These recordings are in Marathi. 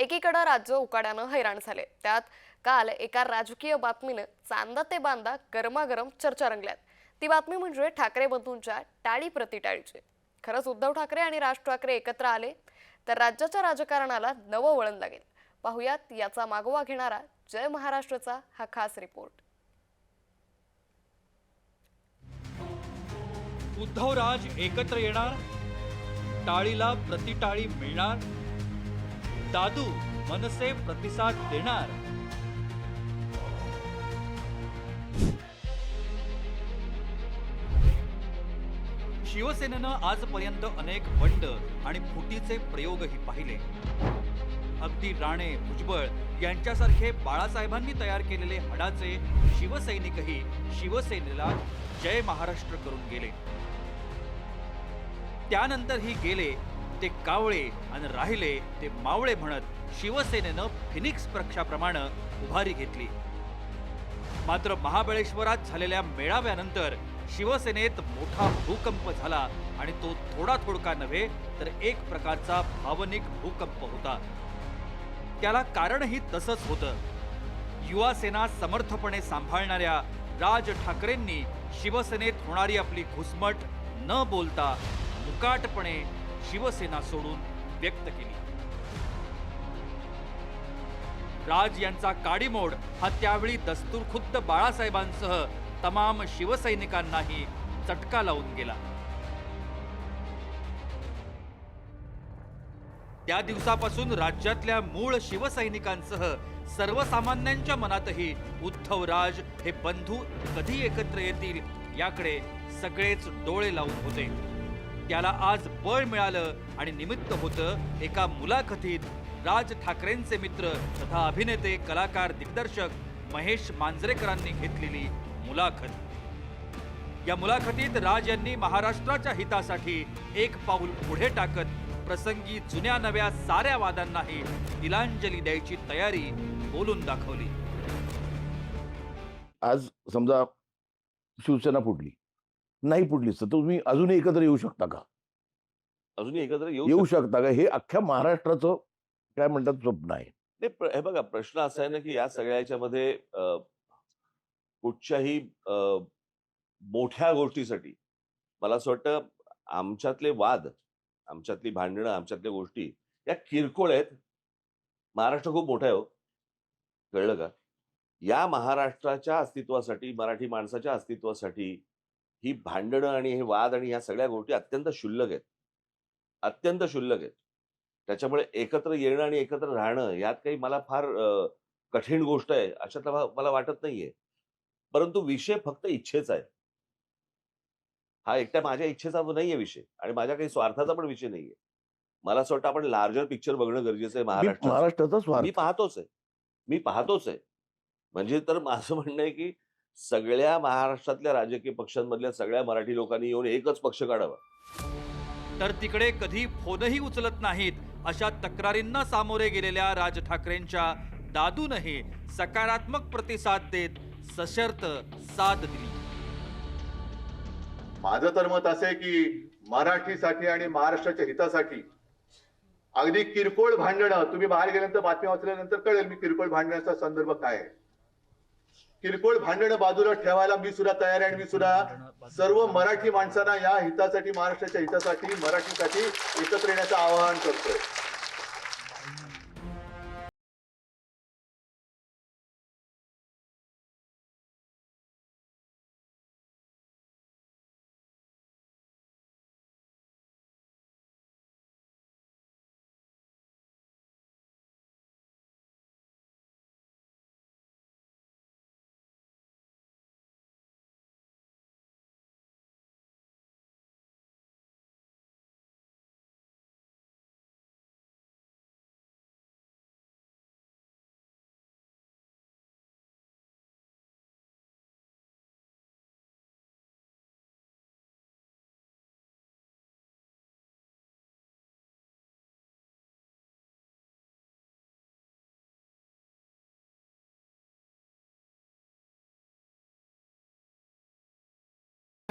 एकीकडं राज्य उकाड्यानं हैराण झाले. त्यात काल एका राजकीय बातमीनं चांदा ते बांदा गरमागरम चर्चा रंगल्यात. ती बातमी म्हणजे ठाकरे बंधूंच्या टाळी प्रतिटाळीची. खरंच उद्धव ठाकरे आणि राज ठाकरे एकत्र आले तर राज्याच्या राजकारणाला नवं वळण लागेल. पाहुयात याचा मागोवा घेणारा जय महाराष्ट्रचा हा खास रिपोर्ट. उद्धवराज एकत्र येणार टाळीला प्रतिटाळी मिळणार दादू मनसे प्रतिसाद देणार. शिवसेनेनं आजपर्यंत अनेक बंड आणि फुटीचे प्रयोगही पाहिले. अगदी राणे भुजबळ यांच्यासारखे बाळासाहेबांनी तयार केलेले हडाचे शिवसैनिकही शिवसेनेला जय महाराष्ट्र करून गेले. त्यानंतरही गेले ते कावळे आणि राहिले ते मावळे म्हणत शिवसेनेनं फिनिक्स पक्षाप्रमाणे उभारी घेतली. मात्र महाबळेश्वरात झालेल्या मेळाव्यानंतर शिवसेनेत मोठा भूकंप झाला आणि तो थोडा थोडका नव्हे तर एक प्रकारचा भावनिक भूकंप होता. त्याला कारणही तसंच होतं. युवा सेना समर्थपणे सांभाळणाऱ्या राज ठाकरेंनी शिवसेनेत होणारी आपली घुसमट न बोलता मुकाटपणे शिवसेना सोडून व्यक्त केली. राज यांचा काडीमोड हा त्यावेळी दस्तूरखुद्द बाळासाहेबांसह तमाम शिवसैनिकांनाही चटका लावून गेला. त्या दिवसापासून राज्यातल्या मूळ शिवसैनिकांसह सर्वसामान्यांच्या मनातही उद्धव राज हे बंधू कधी एकत्र येतील याकडे सगळेच डोळे लावून होते. त्याला आज बळ मिळालं आणि निमित्त होतं एका मुलाखतीत राज ठाकरेंचे मित्र तथा अभिनेते कलाकार दिग्दर्शक महेश मांजरेकरांनी घेतलेली मुलाखत. या मुलाखतीत राज यांनी महाराष्ट्राच्या हितासाठी एक पाऊल पुढे टाकत प्रसंगी जुन्या नव्या साऱ्या वादांनाही तिलांजली द्यायची तयारी बोलून दाखवली. आज समजा शिवसेना फुटली. नाही फुटलीच तर तुम्ही अजूनही एकत्र येऊ शकता का? अजूनही एकत्र येऊ येऊ शकतो. का? हे अख्ख्या महाराष्ट्राचं काय म्हणतात? स्वप्न आहे. नाही, प्र- हे बघा प्रश्न असा आहे ना की या सगळ्याच्या मध्ये अ, कुठच्याही अ, मोठ्या गोष्टीसाठी मला असं वाटतं आमच्यातले वाद आमच्यातली भांडणं आमच्यातल्या गोष्टी या किरकोळ आहेत. महाराष्ट्र खूप मोठा आहे हो. कळलं का? या महाराष्ट्राच्या अस्तित्वासाठी मराठी माणसाच्या अस्तित्वासाठी ही भांडणं आणि हे वाद आणि ह्या सगळ्या गोष्टी अत्यंत क्षुल्लक आहेत. अत्यंत क्षुल्लक आहेत. त्याच्यामुळे एकत्र येणं आणि एकत्र राहणं यात काही मला फार कठीण गोष्ट आहे अशातला भा- मला वाटत नाहीये. परंतु विषय फक्त इच्छेचा आहे हा एकट्या माझ्या इच्छेचा नाहीये विषय आणि माझ्या काही स्वार्थाचा पण विषय नाहीये. मला असं वाटतं आपण लार्जर पिक्चर बघणं गरजेचं आहे महाराष्ट्र महाराष्ट्राचा. मी पाहतोच आहे. मी पाहतोच आहे. म्हणजे तर माझं म्हणणं आहे की सगळ्या महाराष्ट्रातल्या राजकीय पक्षांमधल्या सगळ्या मराठी लोकांनी येऊन एकच पक्ष काढावा. तर तिकडे कधी फोनही उचलत नाहीत अशा तक्रारींना सामोरे गेलेल्या राज ठाकरेंच्या दादूनही सकारात्मक प्रतिसाद देत सशर्त साथ दिली. माझं तर मत असे की मराठीसाठी आणि महाराष्ट्राच्या हितासाठी अगदी किरकोळ भांडणं तुम्ही बाहेर गेल्यानंतर बातमी वाचल्यानंतर कळेल मी किरकोळ भांडण्याचा संदर्भ काय आहे. किरकोळ भांडणं बाजूला ठेवायला मी सुद्धा तयार आहे आणि मी सुद्धा सर्व मराठी माणसांना या हितासाठी महाराष्ट्राच्या हितासाठी मराठीसाठी एकत्र येण्याचं आवाहन करतोय.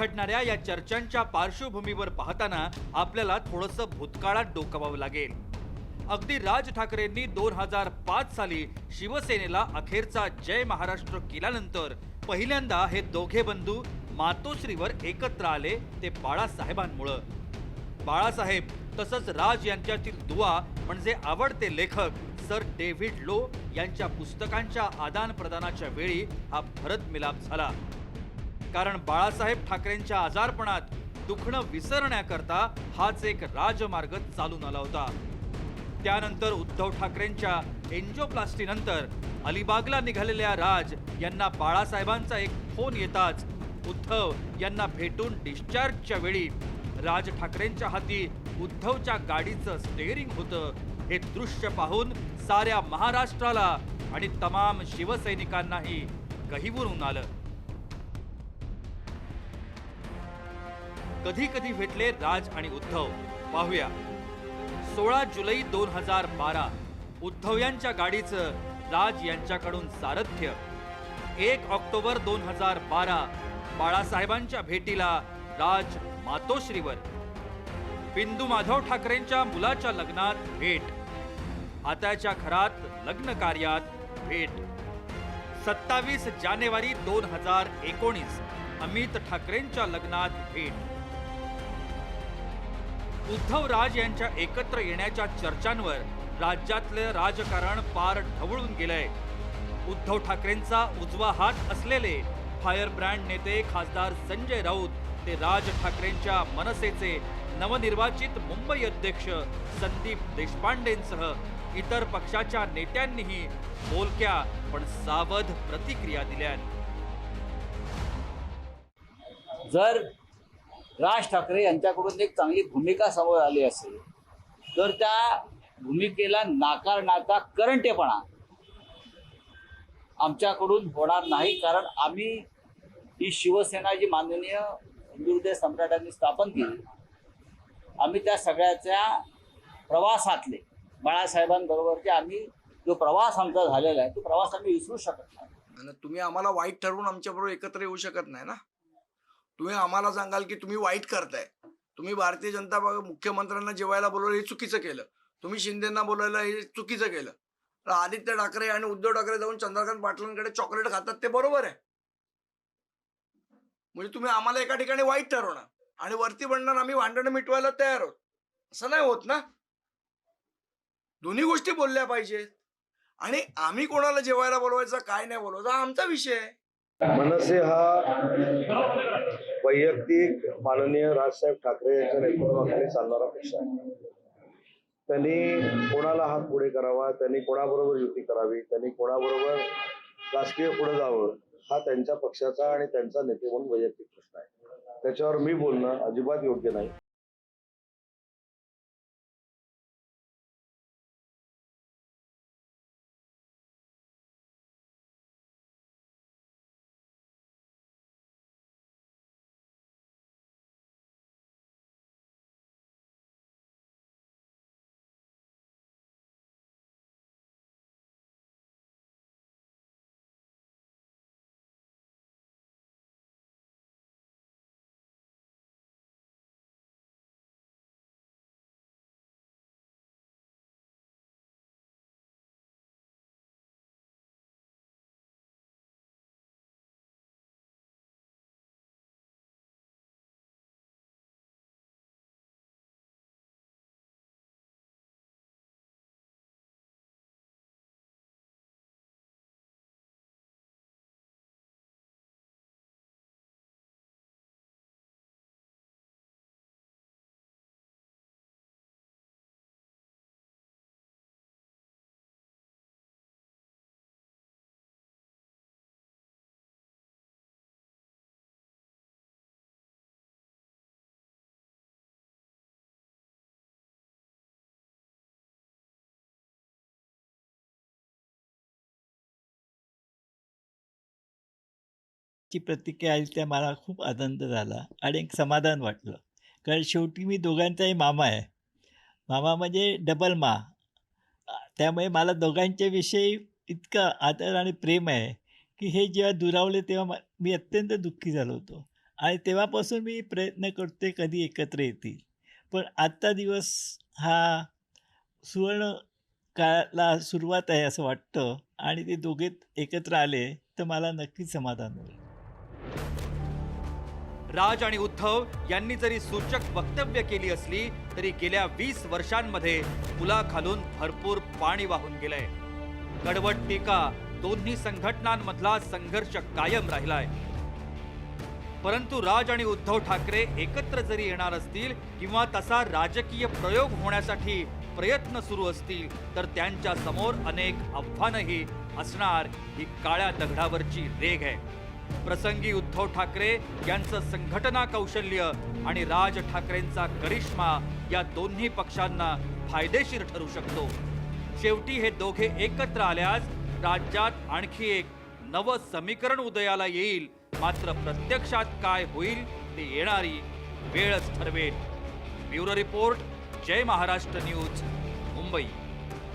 घडणाऱ्या या चर्चांच्या पार्श्वभूमीवर पाहताना आपल्याला थोडंसं भूतकाळात डोकावावं लागेल. अगदी राज ठाकरेंनी दोन हजार पाच साली शिवसेनेला अखेरचा जय महाराष्ट्र केल्यानंतर पहिल्यांदा हे दोघे बंधू मातोश्रीवर एकत्र आले ते बाळासाहेबांमुळं. बाळासाहेब तसंच राज यांच्यातील दुवा म्हणजे आवडते लेखक सर डेव्हिड लो यांच्या पुस्तकांच्या आदानप्रदानाच्या वेळी हा भरत मिलाप झाला. कारण बाळासाहेब ठाकरेंच्या आजारपणात दुखणं विसरण्याकरता हाच एक राजमार्ग चालून आला होता. त्यानंतर उद्धव ठाकरेंच्या एन्जोप्लास्टीनंतर अलिबागला निघालेल्या राज यांना बाळासाहेबांचा एक फोन येताच उद्धव यांना भेटून डिस्चार्जच्या वेळी राज ठाकरेंच्या हाती उद्धवच्या गाडीचं स्टेअरिंग होतं. हे दृश्य पाहून साऱ्या महाराष्ट्राला आणि तमाम शिवसैनिकांनाही गहिवरून आलं. कधी कधी भेटले राज आणि उद्धव. पाहूया. सोळा जुलै दोन हजार बारा उद्धव यांच्या गाडीचं राज यांच्याकडून सारथ्य. एक ऑक्टोबर दोन हजार बारा बाळासाहेबांच्या भेटीला राज मातोश्रीवर. बिंदू माधव ठाकरेंच्या मुलाच्या लग्नात भेट. आताच्या घरात लग्न कार्यात भेट. सत्तावीस जानेवारी दोन हजार एकोणीस अमित ठाकरेंच्या लग्नात भेट. उद्धव राज यांच्या एकत्र येण्याच्या चर्चांवर राज्यातलं राजकारण पार ढवळून गेलंय. उद्धव ठाकरेंचा उजवा हात असलेले फायर ब्रँड नेते खासदार संजय राऊत ते राज ठाकरेंच्या मनसेचे नवनिर्वाचित मुंबई अध्यक्ष संदीप देशपांडेंसह इतर पक्षाच्या नेत्यांनीही बोलक्या पण सावध प्रतिक्रिया दिल्या जर राज ठाकरे यांच्याकडून एक चांगली भूमिका समोर आली असेल तर त्या भूमिकेला नाकारण्याचा करंटेपणा आमच्याकडून होणार नाही कारण आम्ही ही शिवसेना जी माननीय हिंदू सम्राटांनी स्थापन केली आम्ही त्या सगळ्याच्या प्रवासातले बाळासाहेबांबरोबरचे आम्ही जो प्रवास आमचा झालेला आहे तो प्रवास आम्ही विसरू शकत नाही. आणि तुम्ही आम्हाला वाईट ठरवून आमच्याबरोबर एकत्र येऊ शकत नाही ना? तुम्ही आम्हाला सांगाल की तुम्ही वाईट करताय. तुम्ही भारतीय जनता मुख्यमंत्र्यांना जेवायला बोलवलं हे चुकीचं केलं. तुम्ही शिंदेना बोलवलं हे चुकीचं केलं. तर आदित्य ठाकरे आणि उद्धव ठाकरे जाऊन चंद्रकांत पाटलांकडे चॉकलेट खातात ते बरोबर आहे. म्हणजे तुम्ही आम्हाला एका ठिकाणी वाईट ठरवणार. आणि वरती म्हणणार आम्ही भांडणं मिटवायला तयार आहोत. असं नाही होत ना? दोन्ही गोष्टी बोलल्या पाहिजेत. आणि आम्ही कोणाला जेवायला बोलवायचं काय नाही बोलवायचा आमचा विषय आहे. मनसे हा वैयक्तिक माननीय राजसाहेब ठाकरे यांच्या नेतृत्वाखाली चालणारा पक्ष आहे. त्यांनी कोणाला हात पुढे करावा त्यांनी कोणाबरोबर युती करावी त्यांनी कोणाबरोबर राजकीय पुढे जावं हा त्यांच्या पक्षाचा आणि त्यांचा नेते म्हणून वैयक्तिक प्रश्न आहे. त्याच्यावर मी बोलणं अजिबात योग्य नाही. ची प्रतिक्रिया आली त्या मला खूप आनंद झाला आणि एक समाधान वाटलं. कारण शेवटी मी दोघांचाही मामा आहे. मामा म्हणजे डबल मा त्यामुळे मला दोघांच्या विषयी इतकं आदर आणि प्रेम आहे की हे जेव्हा दुरावले तेव्हा मी अत्यंत दुःखी झालो होतो. आणि तेव्हापासून मी प्रयत्न करते कधी एकत्र येतील. पण आजचा दिवस हा सुवर्ण काळाला सुरुवात आहे असं वाटतं आणि ते दोघे एकत्र आले तर मला नक्कीच समाधान होईल. राज आणि उद्धव यांनी जरी सूचक वक्तव्य केली असली तरी गेल्या वीस वर्षांमध्ये पुलाखालून भरपूर पाणी वाहून गेलंय. कडवट टीका दोन्ही संघटनांमधला संघर्ष कायम राहिलाय. परंतु राज आणि उद्धव ठाकरे एकत्र जरी येणार असतील किंवा तसा राजकीय प्रयोग होण्यासाठी प्रयत्न सुरू असतील तर त्यांच्यासमोर अनेक आव्हानंही असणार ही काळ्या दगडावरची रेघ आहे. प्रसंगी उद्धव ठाकरे यांचं संघटना कौशल्य आणि राज ठाकरेंचा करिश्मा या दोन्ही पक्षांना फायदेशीर ठरू शकतो. शेवटी हे दोघे एकत्र आल्यास राज्यात आणखी एक नवं समीकरण उदयाला येईल. मात्र प्रत्यक्षात काय होईल ते येणारी वेळच ठरवेल. Bureau report Jai Maharashtra news Mumbai.